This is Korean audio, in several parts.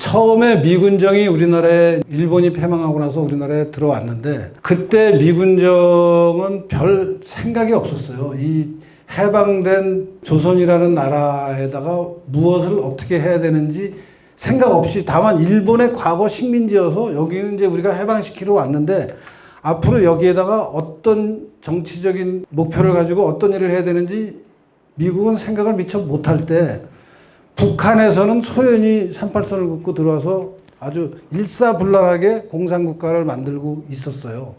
처음에 미군정이 우리나라에 일본이 패망하고 나서 우리나라에 들어왔는데 그때 미군정은 별 생각이 없었어요. 이 해방된 조선이라는 나라에다가 무엇을 어떻게 해야 되는지 생각 없이 다만 일본의 과거 식민지여서 여기는 이제 우리가 해방시키러 왔는데 앞으로 여기에다가 어떤 정치적인 목표를 가지고 어떤 일을 해야 되는지 미국은 생각을 미처 못할 때 북한에서는 소련이 38선을 긋고 들어와서 아주 일사불란하게 공산국가를 만들고 있었어요.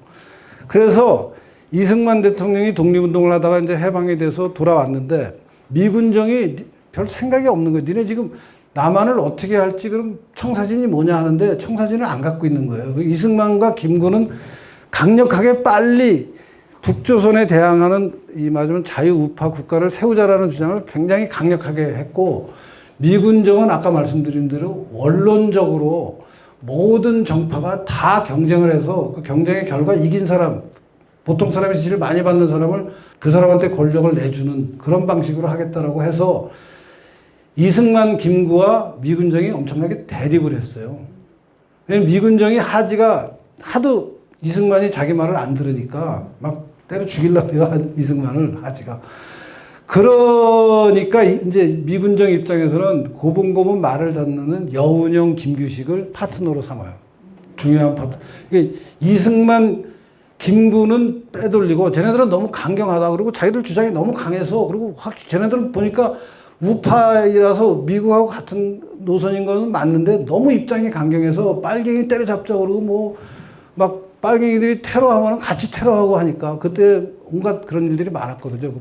그래서 이승만 대통령이 독립운동을 하다가 이제 해방이 돼서 돌아왔는데 미군정이 별 생각이 없는 거예요. 니네 지금 남한을 어떻게 할지 그럼 청사진이 뭐냐 하는데 청사진을 안 갖고 있는 거예요. 그 이승만과 김구는 강력하게 빨리 북조선에 대항하는 이 맞으면 자유우파 국가를 세우자라는 주장을 굉장히 강력하게 했고 미군정은 아까 말씀드린 대로 원론적으로 모든 정파가 다 경쟁을 해서 그 경쟁의 결과 이긴 사람 보통 사람이 지지를 많이 받는 사람을 그 사람한테 권력을 내주는 그런 방식으로 하겠다라고 해서 이승만 김구와 미군정이 엄청나게 대립을 했어요. 미군정이 하지가 하도 이승만이 자기 말을 안 들으니까 막 때려 죽이려고 해요, 이승만을 하지가. 그러니까 이제 미군정 입장에서는 고분고분 말을 듣는 여운형 김규식을 파트너로 삼아요. 중요한 파트. 이승만 김구는 빼돌리고 쟤네들은 너무 강경하다. 그리고 자기들 주장이 너무 강해서 그리고 확 쟤네들은 보니까 우파이라서 미국하고 같은 노선인 건 맞는데 너무 입장이 강경해서 빨갱이 때려잡자 그러고 뭐 막 빨갱이들이 테러하면 같이 테러하고 하니까 그때 온갖 그런 일들이 많았거든요.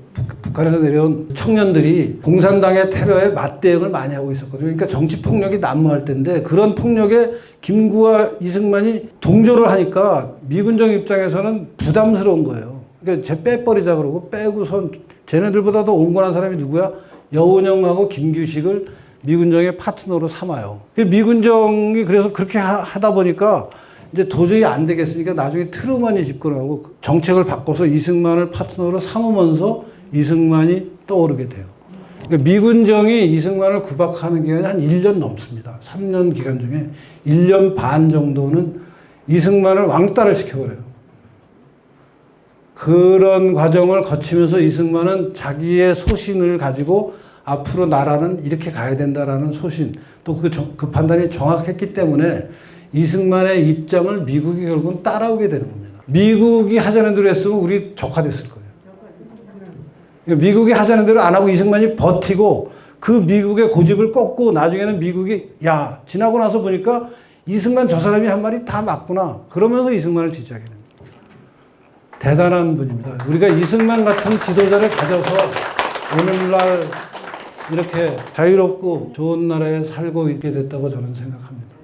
북- 북한에서 내려온 청년들이 공산당의 테러에 맞대응을 많이 하고 있었거든요. 그러니까 정치 폭력이 난무할 때인데 그런 폭력에 김구와 이승만이 동조를 하니까 미군정 입장에서는 부담스러운 거예요. 그러니까 쟤 빼버리자 그러고 빼고선 쟤네들보다 더 온건한 사람이 누구야? 여운형하고 김규식을 미군정의 파트너로 삼아요. 그 미군정이 그래서 그렇게 하- 하다 보니까 이제 도저히 안 되겠으니까 나중에 트루먼이 집권하고 정책을 바꿔서 이승만을 파트너로 삼으면서 이승만이 떠오르게 돼요. 그러니까 미군정이 이승만을 구박하는 기간이 한 1년 넘습니다. 3년 기간 중에 1년 반 정도는 이승만을 왕따를 시켜버려요. 그런 과정을 거치면서 이승만은 자기의 소신을 가지고 앞으로 나라는 이렇게 가야 된다라는 소신 또그 그 판단이 정확했기 때문에 이승만의 입장을 미국이 결국은 따라오게 되는 겁니다. 미국이 하자는 대로 했으면 우리 적화됐을 거예요. 그러니까 미국이 하자는 대로 안 하고 이승만이 버티고 그 미국의 고집을 꺾고 나중에는 미국이 야 지나고 나서 보니까 이승만 저 사람이 한 말이 다 맞구나 그러면서 이승만을 지지하게 됩니다. 대단한 분입니다. 우리가 이승만 같은 지도자를 가져서 오늘날 이렇게 자유롭고 좋은 나라에 살고 있게 됐다고 저는 생각합니다.